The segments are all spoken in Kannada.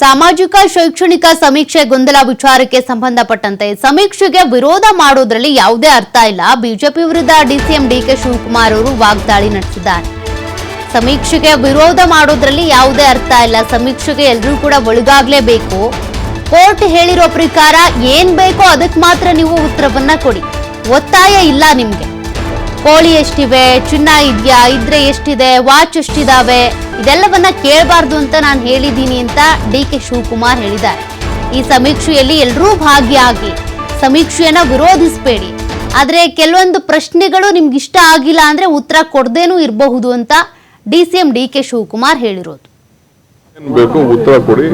ಸಾಮಾಜಿಕ, ಶೈಕ್ಷಣಿಕ ಸಮೀಕ್ಷೆ ಗೊಂದಲ ವಿಚಾರಕ್ಕೆ ಸಂಬಂಧಪಟ್ಟಂತೆ ಸಮೀಕ್ಷೆಗೆ ವಿರೋಧ ಮಾಡುವುದರಲ್ಲಿ ಯಾವುದೇ ಅರ್ಥ ಇಲ್ಲ. ಬಿಜೆಪಿ ವಿರುದ್ಧ ಡಿಸಿಎಂ ಡಿಕೆ ಶಿವಕುಮಾರ್ ಅವರು ವಾಗ್ದಾಳಿ ನಡೆಸಿದ್ದಾರೆ. ಸಮೀಕ್ಷೆಗೆ ವಿರೋಧ ಮಾಡೋದ್ರಲ್ಲಿ ಯಾವುದೇ ಅರ್ಥ ಇಲ್ಲ. ಸಮೀಕ್ಷೆಗೆ ಎಲ್ಲರೂ ಕೂಡ ಒಳಗಾಗಲೇಬೇಕು. ಕೋರ್ಟ್ ಹೇಳಿರೋ ಪ್ರಕಾರ ಏನ್ ಬೇಕೋ ಅದಕ್ಕೆ ಮಾತ್ರ ನೀವು ಉತ್ತರವನ್ನ ಕೊಡಿ. ಒತ್ತಾಯ ಇಲ್ಲ ನಿಮ್ಗೆ. ಕೋಳಿ ಎಷ್ಟಿವೆ, ಚಿನ್ನ ಇದೆಯಾ, ಇದ್ರೆ ಎಷ್ಟಿದೆ ವಾಚ್ ಎಷ್ಟಿದಾವೆ, ಇದೆಲ್ಲವನ್ನ ಕೇಳಬಾರ್ದು ಅಂತ ನಾನು ಹೇಳಿದ್ದೀನಿ ಅಂತ ಡಿ ಕೆ ಶಿವಕುಮಾರ್ ಹೇಳಿದ್ದಾರೆ. ಈ ಸಮೀಕ್ಷೆಯಲ್ಲಿ ಎಲ್ಲರೂ ಭಾಗಿಯಾಗಿ ಸಮೀಕ್ಷೆಯನ್ನ ವಿರೋಧಿಸಬೇಡಿ. ಆದ್ರೆ ಕೆಲವೊಂದು ಪ್ರಶ್ನೆಗಳು ನಿಮ್ಗೆ ಇಷ್ಟ ಆಗಿಲ್ಲ ಅಂದ್ರೆ ಉತ್ತರ ಕೊಡದೇನೂ ಇರಬಹುದು ಅಂತ D C M D K Shivakumar ಹೇಳಿರೋದು ಉತ್ತರ ಕೊಡಿ.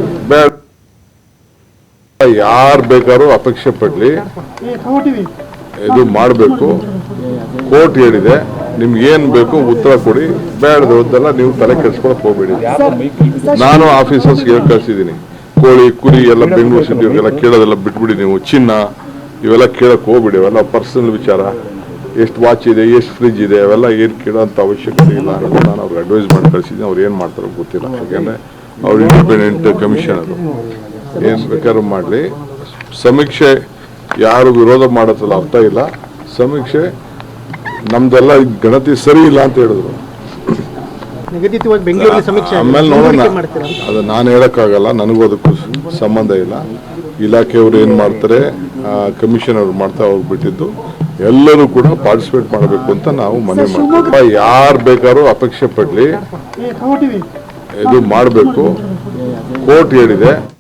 ಯಾರು ಬೇಕಾದ್ರೂ ಅಪೇಕ್ಷೆ ಪಡ್ಲಿ. ಇದು ಮಾಡಬೇಕು. ಕೋರ್ಟ್ ಹೇಳಿದೆ, ನಿಮ್ಗೆ ಏನು ಬೇಕು ಉತ್ತರ ಕೊಡಿ. ಬೇಡದಲ್ಲ ನೀವು ತಲೆ ಕೆಡ್ಸ್ಕೊಳಕ್ ಹೋಗ್ಬೇಡಿ. ನಾನು ಆಫೀಸರ್ಸ್ ಹೇಳಿ ಕಳ್ಸಿದ್ದೀನಿ. ಕೋಳಿ, ಕುರಿ ಎಲ್ಲ ಬೆಂಗಳೂರು ಸಿಟಿ ಎಲ್ಲ ಕೇಳೋದೆಲ್ಲ ಬಿಟ್ಬಿಡಿ ನೀವು. ಚಿನ್ನ, ಇವೆಲ್ಲ ಕೇಳಕ್ ಹೋಗ್ಬಿಡಿ. ಅವೆಲ್ಲ ಪರ್ಸನಲ್ ವಿಚಾರ. ಎಷ್ಟು ವಾಚ್ ಇದೆ, ಎಷ್ಟು ಫ್ರಿಜ್ ಇದೆ, ಅವೆಲ್ಲ ಏನು ಕೇಳೋಂಥ ಅವಶ್ಯಕತೆ ಇಲ್ಲ ನಾನು ಅವ್ರಿಗೆ ಅಡ್ವೈಸ್ ಮಾಡಿ ಕಳಿಸಿದ್ದೀನಿ. ಅವ್ರು ಏನು ಮಾಡ್ತಾರೋ ಗೊತ್ತಿಲ್ಲ. ಯಾಕೆಂದ್ರೆ ಅವ್ರು ಇಂಡಿಪೆಂಡೆಂಟ್ ಕಮಿಷನ್ ಅದು ಏನು ಬೇಕಾದ್ರೂ ಮಾಡಲಿ. ಸಮೀಕ್ಷೆ ಯಾರು ವಿರೋಧ ಮಾಡೋದ್ರಲ್ಲಿ ಅರ್ಥ ಇಲ್ಲ. ಸಮೀಕ್ಷೆ ನಮ್ದೆಲ್ಲ ಗಣತಿ ಸರಿ ಇಲ್ಲ ಅಂತ ಹೇಳಿದ್ರು. ಆಮೇಲೆ ನೋಡೋಣ. ಅದು ನಾನು ಹೇಳಕ್ಕಾಗಲ್ಲ ನನಗೂ ಅದಕ್ಕೂ ಸಂಬಂಧ ಇಲ್ಲ. ಇಲಾಖೆಯವರು ಏನು ಮಾಡ್ತಾರೆ ಕಮಿಷನ್ ಅವ್ರು ಮಾಡ್ತಾ ಹೋಗ್ಬಿಟ್ಟಿದ್ದು. ಎಲ್ಲರೂ ಕೂಡ ಪಾರ್ಟಿಸಿಪೇಟ್ ಮಾಡಬೇಕು ಅಂತ ನಾವು ಮನವಿ ಮಾಡ್ತೀವಿ. ಯಾರು ಬೇಕಾದ್ರೂ ಅಪೇಕ್ಷೆ ಪಡಲಿ. ಇದು ಮಾಡಬೇಕು. ಕೋರ್ಟ್ ಹೇಳಿದೆ.